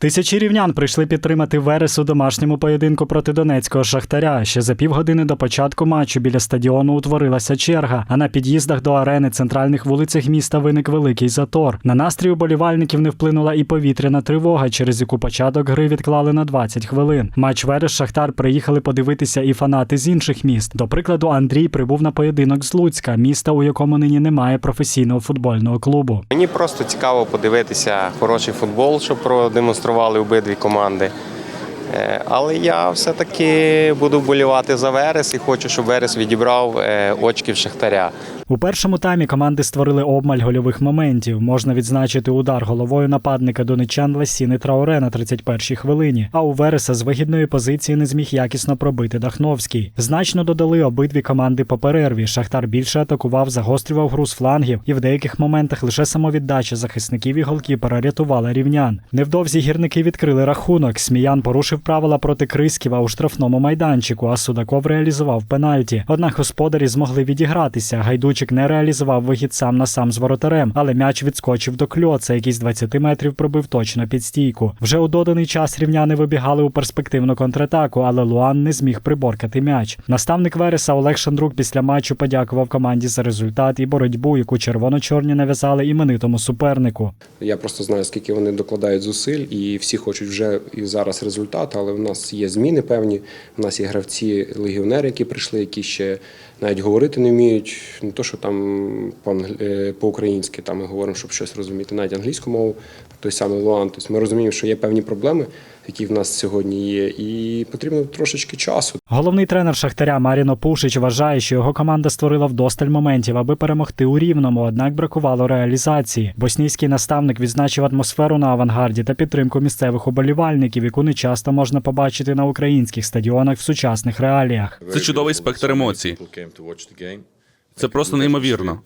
Тисячі рівнян прийшли підтримати Верес у домашньому поєдинку проти донецького шахтаря. Ще за півгодини до початку матчу біля стадіону утворилася черга, а на під'їздах до арени центральних вулицях міста виник великий затор. На настрій уболівальників не вплинула і повітряна тривога, через яку початок гри відклали на 20 хвилин. Матч Верес Шахтар приїхали подивитися і фанати з інших міст. До прикладу, Андрій прибув на поєдинок з Луцька, міста, у якому нині немає професійного футбольного клубу. Мені просто цікаво подивитися хороший футбол, що продемонстрували обидві команди. Е, Але я все-таки буду вболівати за Верес і хочу, щоб Верес відібрав е, очки в Шахтаря. У першому таймі команди створили обмаль гольових моментів. Можна відзначити удар головою нападника донечан Лесіни Трауре на 31-й хвилині. А у Вереса з вигідної позиції не зміг якісно пробити Дахновський. Значно додали обидві команди по перерві. Шахтар більше атакував, загострював гру з флангів, і в деяких моментах лише самовіддача захисників і голкіпера рятувала рівнян. Невдовзі гірники відкрили рахунок. Сміян порушив правила проти Криськіва у штрафному майданчику, а Судаков реалізував пенальті. Однак господарі змогли відігратися. Гайдучик не реалізував вихід сам на сам з воротарем, але м'яч відскочив до кльоца, який з 20 метрів пробив точно під стійку. Вже у доданий час рівняни вибігали у перспективну контратаку, але Луан не зміг приборкати м'яч. Наставник Вереса Олег Шандрук після матчу подякував команді за результат і боротьбу, яку червоно-чорні нав'язали іменитому супернику. Я просто знаю, скільки вони докладають зусиль, і всі хочуть вже і зараз результат, але в нас є зміни певні. У нас є гравці легіонери, які прийшли, які ще навіть говорити не вміють. Не то, що там е, по-українськи там ми говоримо, щоб щось розуміти, навіть англійську мову, той самий Луан. Тобто ми розуміємо, що є певні проблеми, які в нас сьогодні є, і потрібно трошечки часу. Головний тренер Шахтаря Маріно Пушич вважає, що його команда створила вдосталь моментів, аби перемогти у рівному, однак бракувало реалізації. Боснійський наставник відзначив атмосферу на авангарді та підтримку місцевих уболівальників, яку не часто можна побачити на українських стадіонах в сучасних реаліях. Це чудовий спектр емоцій. Це просто неймовірно.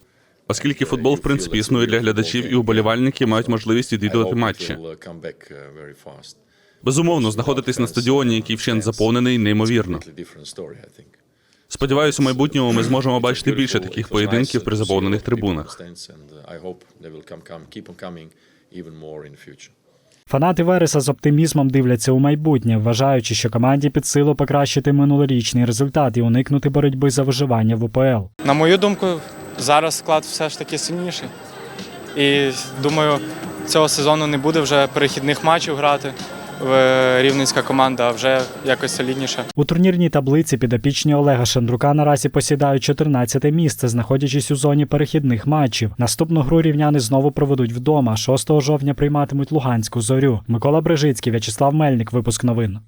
Оскільки футбол, в принципі, існує для глядачів, і уболівальники мають можливість відвідувати матчі. Безумовно, знаходитись на стадіоні, який вщент заповнений, неймовірно. Сподіваюсь, у майбутньому ми зможемо бачити більше таких поєдинків при заповнених трибунах. Фанати Вереса з оптимізмом дивляться у майбутнє, вважаючи, що команді під силу покращити минулорічний результат і уникнути боротьби за виживання в УПЛ. На мою думку, зараз склад все ж таки сильніший. І думаю, цього сезону не буде вже перехідних матчів грати рівненська команда, вже якось солідніше. У турнірній таблиці підопічні Олега Шандрука наразі посідають 14 місце, знаходячись у зоні перехідних матчів. Наступну гру рівняни знову проведуть вдома. 6 жовтня прийматимуть Луганську зорю. Микола Брижицький, В'ячеслав Мельник. Випуск новин.